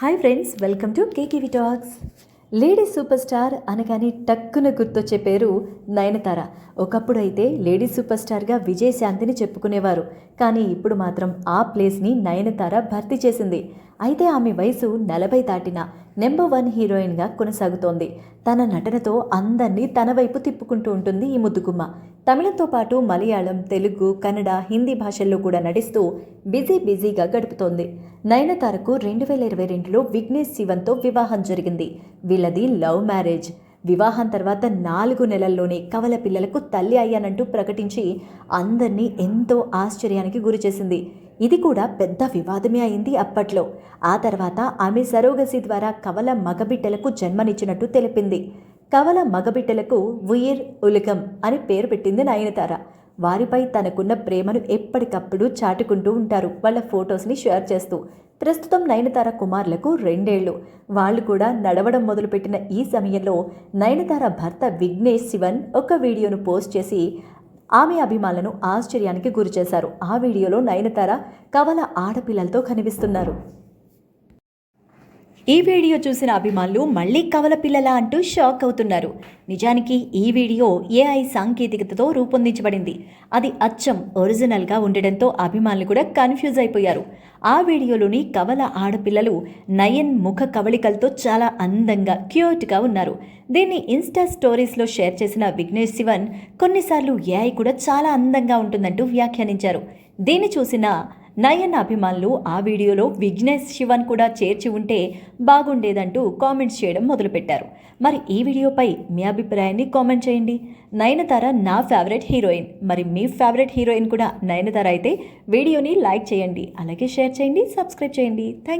Hi friends welcome to కేకీవి talks lady super star అనగానే టక్కున గుర్తొచ్చే పేరు నయనతార. ఒకప్పుడు అయితే లేడీ సూపర్ స్టార్గా విజయశాంతిని చెప్పుకునేవారు. కానీ ఇప్పుడు మాత్రం ఆ ప్లేస్ని నయనతార భర్తీ చేసింది. అయితే ఆమె వయసు నలభై దాటిన నెంబర్ వన్ హీరోయిన్గా కొనసాగుతోంది. తన నటనతో అందరినీ తన వైపు తిప్పుకుంటూ ఉంటుంది ఈ ముద్దుగుమ్మ. తమిళంతో పాటు మలయాళం తెలుగు కన్నడ హిందీ భాషల్లో కూడా నటిస్తూ బిజీ బిజీగా గడుపుతోంది. నయనతారకు రెండు వేల ఇరవై రెండులో విఘ్నేష్ శివన్తో వివాహం జరిగింది. వీళ్ళది లవ్ మ్యారేజ్. వివాహం తర్వాత నాలుగు నెలల్లోనే కవల పిల్లలకు తల్లి అయ్యానంటూ ప్రకటించి అందరినీ ఎంతో ఆశ్చర్యానికి గురిచేసింది ఇది కూడా పెద్ద వివాదమే అయింది అప్పట్లో. ఆ తర్వాత ఆమె సరోగసి ద్వారా కవల మగబిడ్డలకు జన్మనిచ్చినట్టు తెలిపింది. కవల మగబిడ్డలకు ఉయిర్ ఉలగం అని పేరు పెట్టింది నయనతార. వారిపై తనకున్న ప్రేమను ఎప్పటికప్పుడు చాటుకుంటూ ఉంటారు. వాళ్ళ ఫొటోస్ని షేర్ చేస్తూ ప్రస్తుతం నయనతార కుమారులకు రెండేళ్ళు. వాళ్ళు కూడా నడవడం మొదలుపెట్టిన ఈ సమయంలో నయనతార భర్త విఘ్నేష్ శివన్ ఒక వీడియోను పోస్ట్ చేసి ఆమె అభిమానులను ఆశ్చర్యానికి గురిచేశారు. ఆ వీడియోలో నయనతార కవల ఆడపిల్లలతో కనిపిస్తున్నారు. ఈ వీడియో చూసిన అభిమానులు మళ్ళీ కవల పిల్లల అంటూ షాక్ అవుతున్నారు. నిజానికి ఈ వీడియో ఏఐ సాంకేతికతతో రూపొందించబడింది. అది అచ్చం ఒరిజినల్గా ఉండడంతో అభిమానులు కూడా కన్ఫ్యూజ్ అయిపోయారు. ఆ వీడియోలోని కవల ఆడపిల్లలు నయన్ ముఖ కవళికలతో చాలా అందంగా క్యూట్గా ఉన్నారు. దీన్ని ఇన్స్టా స్టోరీస్లో షేర్ చేసిన విఘ్నేష్ శివన్ కొన్నిసార్లు ఏఐ కూడా చాలా అందంగా ఉంటుందంటూ వ్యాఖ్యానించారు. దీన్ని చూసిన నయన్ అభిమానులు ఆ వీడియోలో విఘ్నేష్ శివన్ కూడా చేర్చి ఉంటే బాగుండేదంటూ కామెంట్స్ చేయడం మొదలుపెట్టారు. మరి ఈ వీడియోపై మీ అభిప్రాయాన్ని కామెంట్ చేయండి. నయనతార నా ఫేవరెట్ హీరోయిన్. మరి మీ ఫేవరెట్ హీరోయిన్ కూడా నయనతార అయితే వీడియోని లైక్ చేయండి. అలాగే షేర్ చేయండి సబ్స్క్రైబ్ చేయండి. థ్యాంక్